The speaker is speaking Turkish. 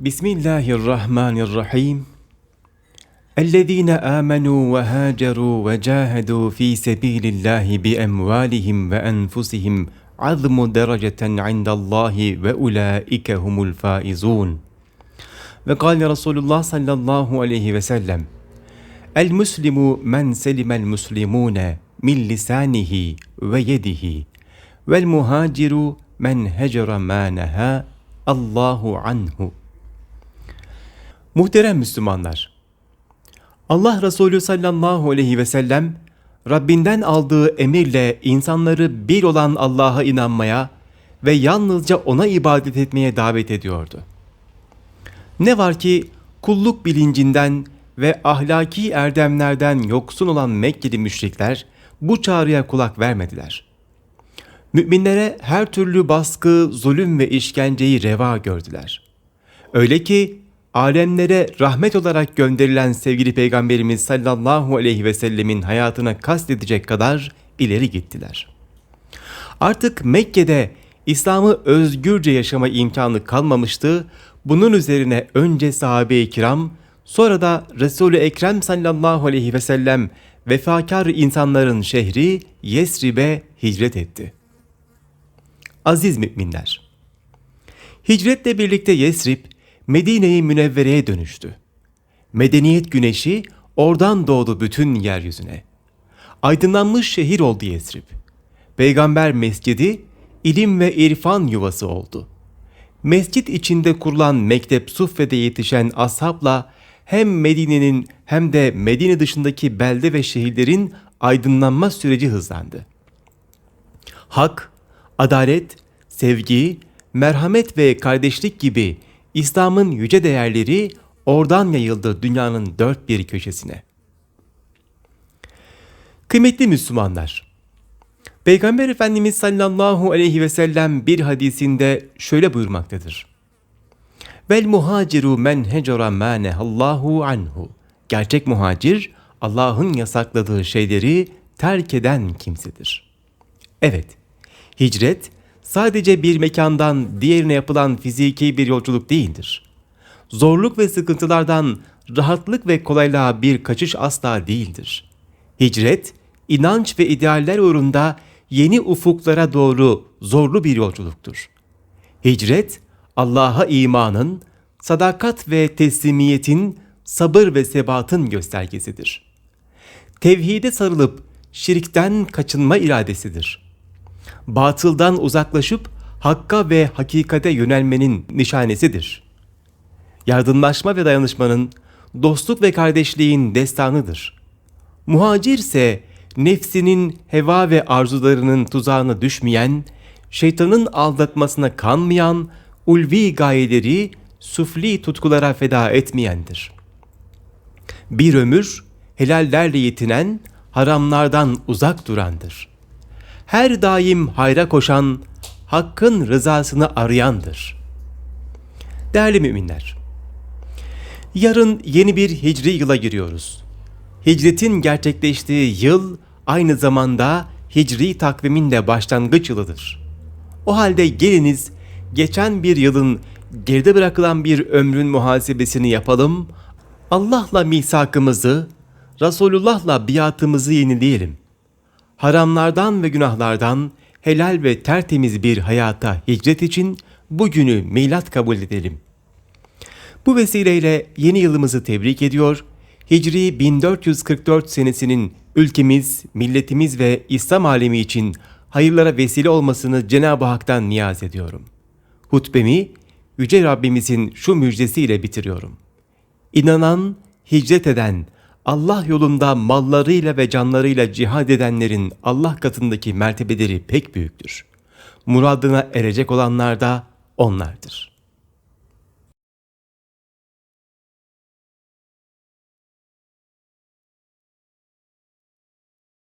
بسم الله الرحمن الرحيم الذين آمنوا وهاجروا وجاهدوا في سبيل الله بأموالهم وأنفسهم عظم درجة عند الله وأولئك هم الفائزون وقال رسول الله صلى الله عليه وسلم المسلم من سلم المسلمون من لسانه ويده والمهاجر من هجر ما نهى Allahu anhu. Muhterem Müslümanlar, Allah Resulü sallallahu aleyhi ve sellem Rabbinden aldığı emirle insanları bir olan Allah'a inanmaya ve yalnızca ona ibadet etmeye davet ediyordu. Ne var ki kulluk bilincinden ve ahlaki erdemlerden yoksun olan Mekkeli müşrikler bu çağrıya kulak vermediler. Müminlere her türlü baskı, zulüm ve işkenceyi reva gördüler. Öyle ki alemlere rahmet olarak gönderilen sevgili Peygamberimiz sallallahu aleyhi ve sellemin hayatına kastedecek kadar ileri gittiler. Artık Mekke'de İslam'ı özgürce yaşama imkanı kalmamıştı. Bunun üzerine önce sahabe-i kiram, sonra da Resul-i Ekrem sallallahu aleyhi ve sellem vefakar insanların şehri Yesrib'e hicret etti. Aziz müminler, hicretle birlikte Yesrib, Medine-i Münevvere'ye dönüştü. Medeniyet güneşi oradan doğdu bütün yeryüzüne. Aydınlanmış şehir oldu Yesrib. Peygamber mescidi ilim ve irfan yuvası oldu. Mescit içinde kurulan Mektep Suffe'de yetişen ashabla hem Medine'nin hem de Medine dışındaki belde ve şehirlerin aydınlanma süreci hızlandı. Hak, adalet, sevgi, merhamet ve kardeşlik gibi İslam'ın yüce değerleri oradan yayıldı dünyanın dört bir köşesine. Kıymetli Müslümanlar, Peygamber Efendimiz sallallahu aleyhi ve sellem bir hadisinde şöyle buyurmaktadır. Vel muhaciru men hecera ma nehallahu anhu. Gerçek muhacir Allah'ın yasakladığı şeyleri terk eden kimsedir. Evet, hicret sadece bir mekandan diğerine yapılan fiziki bir yolculuk değildir. Zorluk ve sıkıntılardan rahatlık ve kolaylığa bir kaçış asla değildir. Hicret, inanç ve idealler uğrunda yeni ufuklara doğru zorlu bir yolculuktur. Hicret, Allah'a imanın, sadakat ve teslimiyetin, sabır ve sebatın göstergesidir. Tevhide sarılıp şirkten kaçınma iradesidir. Batıldan uzaklaşıp hakka ve hakikate yönelmenin nişanesidir. Yardımlaşma ve dayanışmanın, dostluk ve kardeşliğin destanıdır. Muhacir ise nefsinin heva ve arzularının tuzağına düşmeyen, şeytanın aldatmasına kanmayan, ulvi gayeleri sufli tutkulara feda etmeyendir. Bir ömür helallerle yetinen, haramlardan uzak durandır. Her daim hayra koşan, hakkın rızasını arayandır. Değerli müminler, yarın yeni bir hicri yıla giriyoruz. Hicretin gerçekleştiği yıl aynı zamanda hicri takvimin de başlangıç yılıdır. O halde geliniz geçen bir yılın geride bırakılan bir ömrün muhasebesini yapalım. Allah'la misakımızı, Resulullah'la biatımızı yenileyelim. Haramlardan ve günahlardan helal ve tertemiz bir hayata hicret için bugünü milat kabul edelim. Bu vesileyle yeni yılımızı tebrik ediyor, Hicri 1444 senesinin ülkemiz, milletimiz ve İslam alemi için hayırlara vesile olmasını Cenab-ı Hak'tan niyaz ediyorum. Hutbemi Yüce Rabbimizin şu müjdesiyle bitiriyorum. İnanan, hicret eden, Allah yolunda mallarıyla ve canlarıyla cihad edenlerin Allah katındaki mertebeleri pek büyüktür. Muradına erecek olanlar da onlardır.